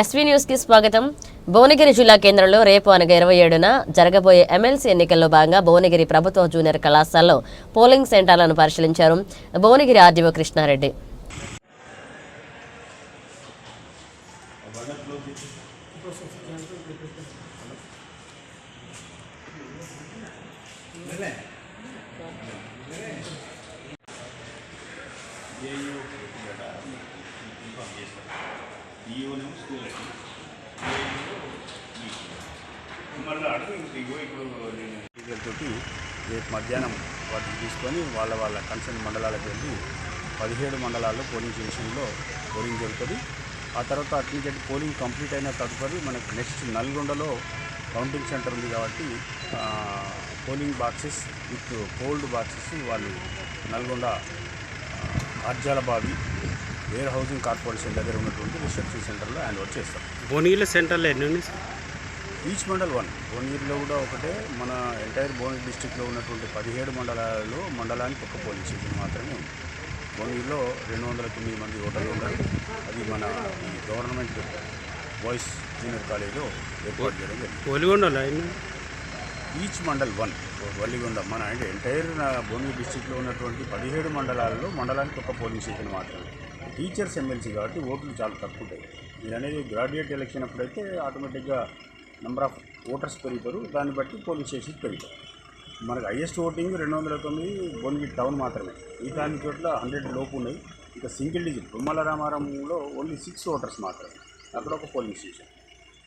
SV న్యూస్కి స్వాగతం. భువనగిరి జిల్లా కేంద్రంలో రేపు అనగా ఇరవై ఏడున జరగబోయే ఎమ్మెల్సీ ఎన్నికల్లో భాగంగా భువనగిరి ప్రభుత్వ జూనియర్ కళాశాలలో పోలింగ్ సెంటర్లను పరిశీలించారు Bhuvanagiri RDO Krishna Reddy. AU inform school అది మళ్ళీ అడుగు ఇగో ఇప్పుడు నేను రేపు మధ్యాహ్నం వాటిని తీసుకొని వాళ్ళ వాళ్ళ కన్సర్న్ మండలాలకు వెళ్ళి పదిహేడు మండలాల్లో పోలింగ్ స్టేషన్లో పోలింగ్ జరుగుతుంది. ఆ తర్వాత అటు పోలింగ్ కంప్లీట్ అయిన తదుపరి మనకి నెక్స్ట్ నల్గొండలో కౌంటింగ్ సెంటర్ ఉంది కాబట్టి polling boxes with cold boxes వాళ్ళు నల్గొండ ఆర్జాల బావి వేర్ హౌసింగ్ కార్పొరేషన్ దగ్గర ఉన్నటువంటి రిసెప్షన్ సెంటర్లో హ్యాండ్ ఓవర్ చేస్తాం. భువనగిరి సెంటర్లో ఎన్ని ఉన్నాయి? Sir each mandal one. భువనగిరిలో కూడా ఒకటే. మన ఎంటైర్ భువనగిరి డిస్టిక్లో ఉన్నటువంటి పదిహేడు మండలాలలో మండలానికి ఒక పోలింగ్ స్టేషన్ మాత్రమే ఉంది. భువనగిరిలో రెండు వందల తొమ్మిది మంది ఓటర్లు ఉన్నారు. అది మన ఈ గవర్నమెంట్ బాయ్స్ జూనియర్ కాలేజ్లో ఏర్పాటు చేయడం జరిగింది. Each mandal one Valligonda. మన అంటే ఎంటైర్ భూమి డిస్టిక్లో ఉన్నటువంటి పదిహేడు మండలాల్లో మండలానికి ఒక పోలింగ్ స్టేషన్ మాత్రమే. టీచర్స్ ఎమ్మెల్సీ కాబట్టి ఓట్లు చాలా తక్కువ ఉంటాయి. మీరు అనేది గ్రాడ్యుయేట్ ఎలక్షన్ అప్పుడైతే ఆటోమేటిక్గా నెంబర్ ఆఫ్ ఓటర్స్ పెరుగుతారు. దాన్ని బట్టి పోలింగ్ స్టేషన్స్ పెరుగుతాయి మనకు హైయెస్ట్ ఓటింగ్ రెండు వందల తొమ్మిది భువనగిరి టౌన్ మాత్రమే. ఈ దాని చోట్ల హండ్రెడ్ లోపు ఉన్నాయి. ఇంకా సింగిల్ డిజిట్ బొమ్మల రామారంలో ఓన్లీ సిక్స్ ఓటర్స్ మాత్రమే. అక్కడ ఒక పోలింగ్ స్టేషన్.